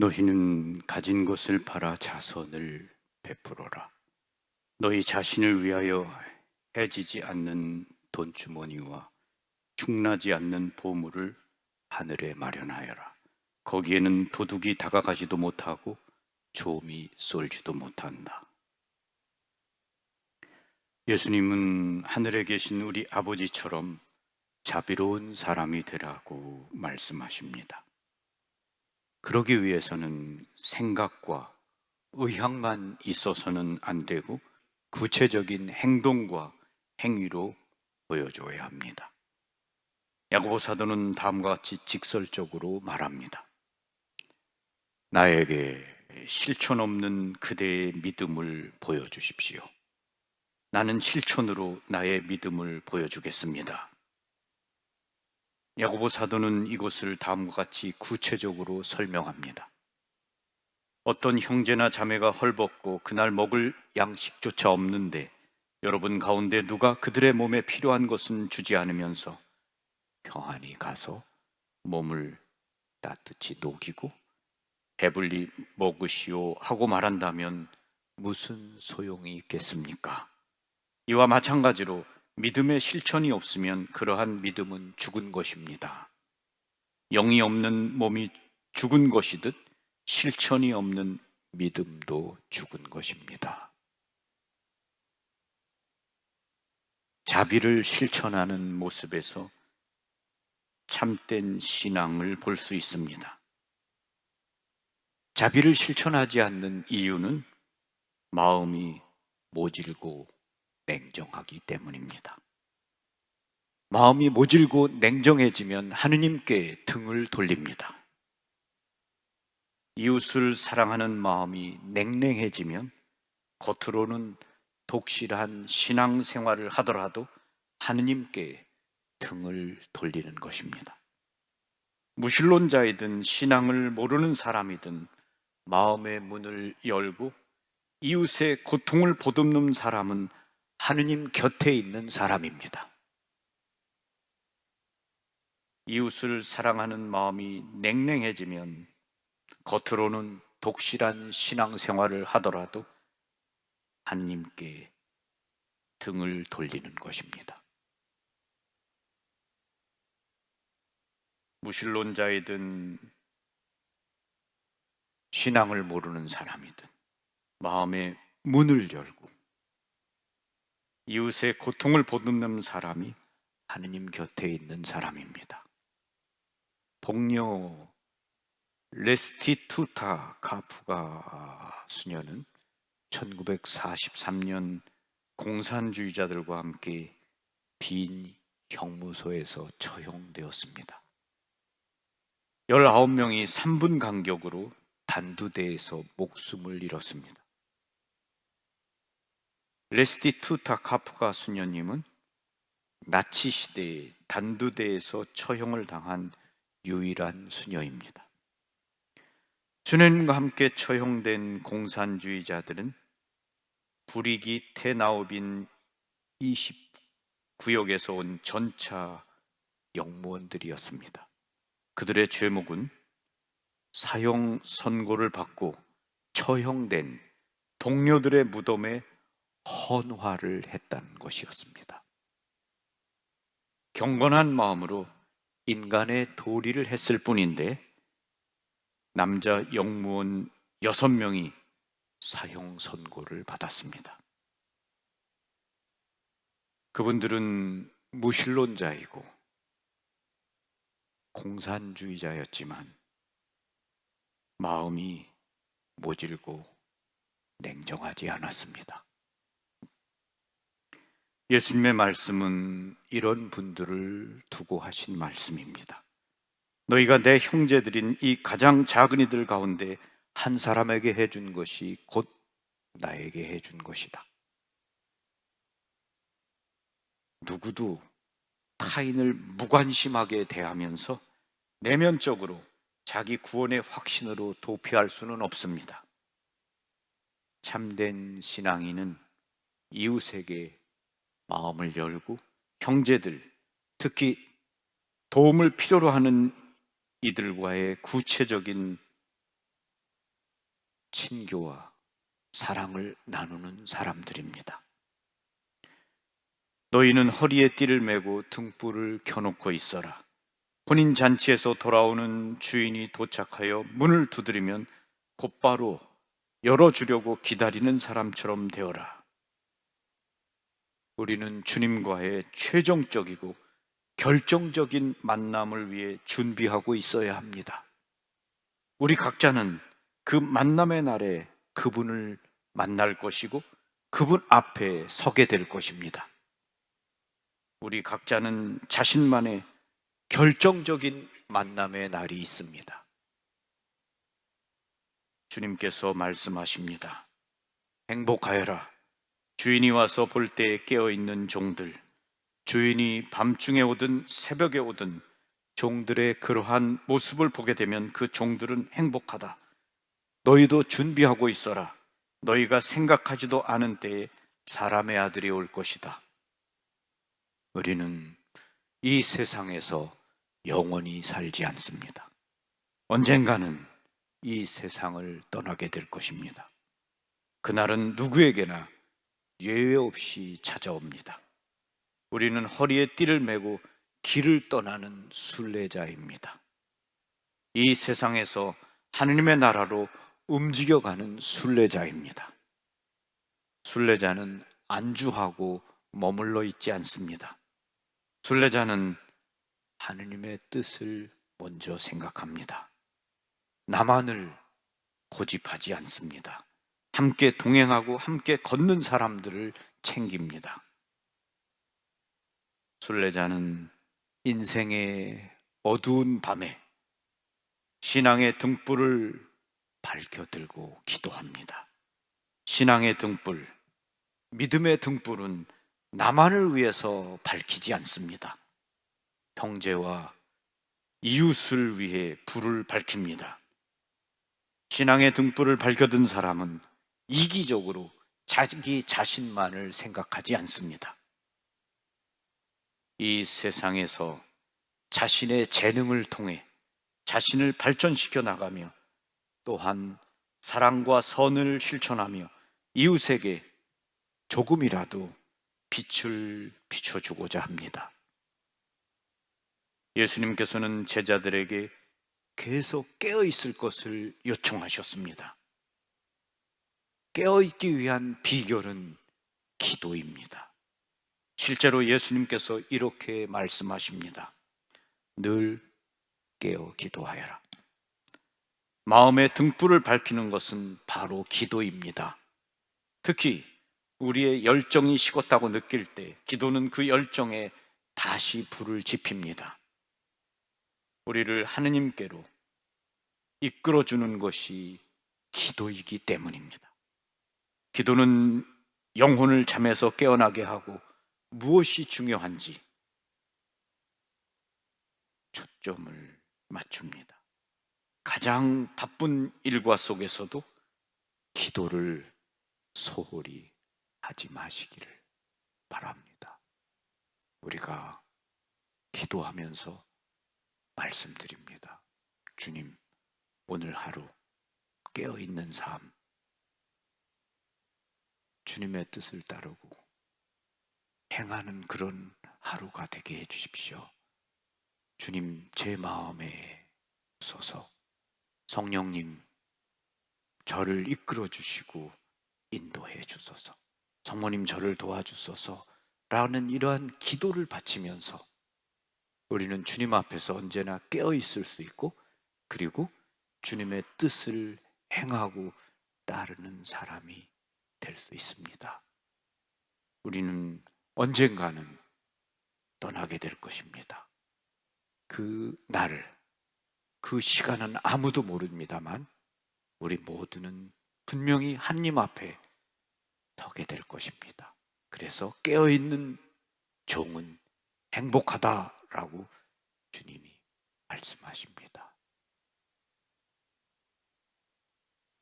너희는 가진 것을 팔아 자선을 베풀어라. 너희 자신을 위하여 해지지 않는 돈주머니와 충나지 않는 보물을 하늘에 마련하여라. 거기에는 도둑이 다가가지도 못하고 조음이 쏠지도 못한다. 예수님은 하늘에 계신 우리 아버지처럼 자비로운 사람이 되라고 말씀하십니다. 그러기 위해서는 생각과 의향만 있어서는 안 되고 구체적인 행동과 행위로 보여줘야 합니다. 야고보 사도는 다음과 같이 직설적으로 말합니다. 나에게 실천 없는 그대의 믿음을 보여주십시오. 나는 실천으로 나의 믿음을 보여주겠습니다. 야고보 사도는 이것을 다음과 같이 구체적으로 설명합니다. 어떤 형제나 자매가 헐벗고 그날 먹을 양식조차 없는데 여러분 가운데 누가 그들의 몸에 필요한 것은 주지 않으면서 평안히 가서 몸을 따뜻히 녹이고 배불리 먹으시오 하고 말한다면 무슨 소용이 있겠습니까? 이와 마찬가지로 믿음의 실천이 없으면 그러한 믿음은 죽은 것입니다. 영이 없는 몸이 죽은 것이듯 실천이 없는 믿음도 죽은 것입니다. 자비를 실천하는 모습에서 참된 신앙을 볼 수 있습니다. 자비를 실천하지 않는 이유는 마음이 모질고 냉정하기 때문입니다. 마음이 모질고 냉정해지면 하느님께 등을 돌립니다. 이웃을 사랑하는 마음이 냉랭해지면 겉으로는 독실한 신앙 생활을 하더라도 하느님께 등을 돌리는 것입니다. 무신론자이든 신앙을 모르는 사람이든 마음의 문을 열고 이웃의 고통을 보듬는 사람은 하느님 곁에 있는 사람입니다. 이웃을 사랑하는 마음이 냉랭해지면 겉으로는 독실한 신앙생활을 하더라도 하느님께 등을 돌리는 것입니다. 무신론자이든 신앙을 모르는 사람이든 마음의 문을 열고 이웃의 고통을 보듬는 사람이 하느님 곁에 있는 사람입니다. 복녀 레스티투타 카프가 수녀는 1943년 공산주의자들과 함께 빈 형무소에서 처형되었습니다. 19명이 3분 간격으로 단두대에서 목숨을 잃었습니다. 레스티투타 카프가 수녀님은 나치 시대에 단두대에서 처형을 당한 유일한 수녀입니다. 수녀님과 함께 처형된 공산주의자들은 불이기 테나우빈 20구역에서 온 전차 영무원들이었습니다. 그들의 죄목은 사형 선고를 받고 처형된 동료들의 무덤에 헌화를 했다는 것이었습니다. 경건한 마음으로 인간의 도리를 했을 뿐인데 남자 영무원 여섯 명이 사형 선고를 받았습니다. 그분들은 무신론자이고 공산주의자였지만 마음이 모질고 냉정하지 않았습니다. 예수님의 말씀은 이런 분들을 두고 하신 말씀입니다. 너희가 내 형제들인 이 가장 작은 이들 가운데 한 사람에게 해준 것이 곧 나에게 해준 것이다. 누구도 타인을 무관심하게 대하면서 내면적으로 자기 구원의 확신으로 도피할 수는 없습니다. 참된 신앙인은 이웃에게 마음을 열고 형제들, 특히 도움을 필요로 하는 이들과의 구체적인 친교와 사랑을 나누는 사람들입니다. 너희는 허리에 띠를 메고 등불을 켜놓고 있어라. 혼인 잔치에서 돌아오는 주인이 도착하여 문을 두드리면 곧바로 열어주려고 기다리는 사람처럼 되어라. 우리는 주님과의 최종적이고 결정적인 만남을 위해 준비하고 있어야 합니다. 우리 각자는 그 만남의 날에 그분을 만날 것이고 그분 앞에 서게 될 것입니다. 우리 각자는 자신만의 결정적인 만남의 날이 있습니다. 주님께서 말씀하십니다. 행복하여라. 주인이 와서 볼 때 깨어 있는 종들, 주인이 밤중에 오든 새벽에 오든 종들의 그러한 모습을 보게 되면 그 종들은 행복하다. 너희도 준비하고 있어라. 너희가 생각하지도 않은 때에 사람의 아들이 올 것이다. 우리는 이 세상에서 영원히 살지 않습니다. 언젠가는 이 세상을 떠나게 될 것입니다. 그날은 누구에게나 예외 없이 찾아옵니다. 우리는 허리에 띠를 메고 길을 떠나는 순례자입니다. 이 세상에서 하느님의 나라로 움직여가는 순례자입니다. 순례자는 안주하고 머물러 있지 않습니다. 순례자는 하느님의 뜻을 먼저 생각합니다. 나만을 고집하지 않습니다. 함께 동행하고 함께 걷는 사람들을 챙깁니다. 순례자는 인생의 어두운 밤에 신앙의 등불을 밝혀들고 기도합니다. 신앙의 등불, 믿음의 등불은 나만을 위해서 밝히지 않습니다. 형제와 이웃을 위해 불을 밝힙니다. 신앙의 등불을 밝혀둔 사람은 이기적으로 자기 자신만을 생각하지 않습니다. 이 세상에서 자신의 재능을 통해 자신을 발전시켜 나가며 또한 사랑과 선을 실천하며 이웃에게 조금이라도 빛을 비춰주고자 합니다. 예수님께서는 제자들에게 계속 깨어 있을 것을 요청하셨습니다. 깨어 있기 위한 비결은 기도입니다. 실제로 예수님께서 이렇게 말씀하십니다. 늘 깨어 기도하여라. 마음의 등불을 밝히는 것은 바로 기도입니다. 특히 우리의 열정이 식었다고 느낄 때 기도는 그 열정에 다시 불을 지핍니다. 우리를 하느님께로 이끌어주는 것이 기도이기 때문입니다. 기도는 영혼을 잠에서 깨어나게 하고 무엇이 중요한지 초점을 맞춥니다. 가장 바쁜 일과 속에서도 기도를 소홀히 하지 마시기를 바랍니다. 우리가 기도하면서 말씀드립니다. 주님, 오늘 하루 깨어있는 삶, 주님의 뜻을 따르고 행하는 그런 하루가 되게 해주십시오. 주님, 제 마음에 서서 성령님, 저를 이끌어 주시고 인도해 주소서. 성모님 저를 도와주소서 라는 이러한 기도를 바치면서 우리는 주님 앞에서 언제나 깨어 있을 수 있고 그리고 주님의 뜻을 행하고 따르는 사람이 될 수 있습니다. 우리는 언젠가는 떠나게 될 것입니다. 그 날을, 그 시간은 아무도 모릅니다만 우리 모두는 분명히 하나님 앞에 서게 될 것입니다. 그래서 깨어있는 종은 행복하다라고 주님이 말씀하십니다.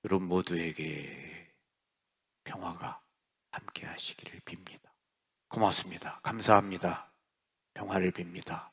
여러분 모두에게 평화가 함께 하시기를 빕니다. 고맙습니다. 감사합니다. 평화를 빕니다.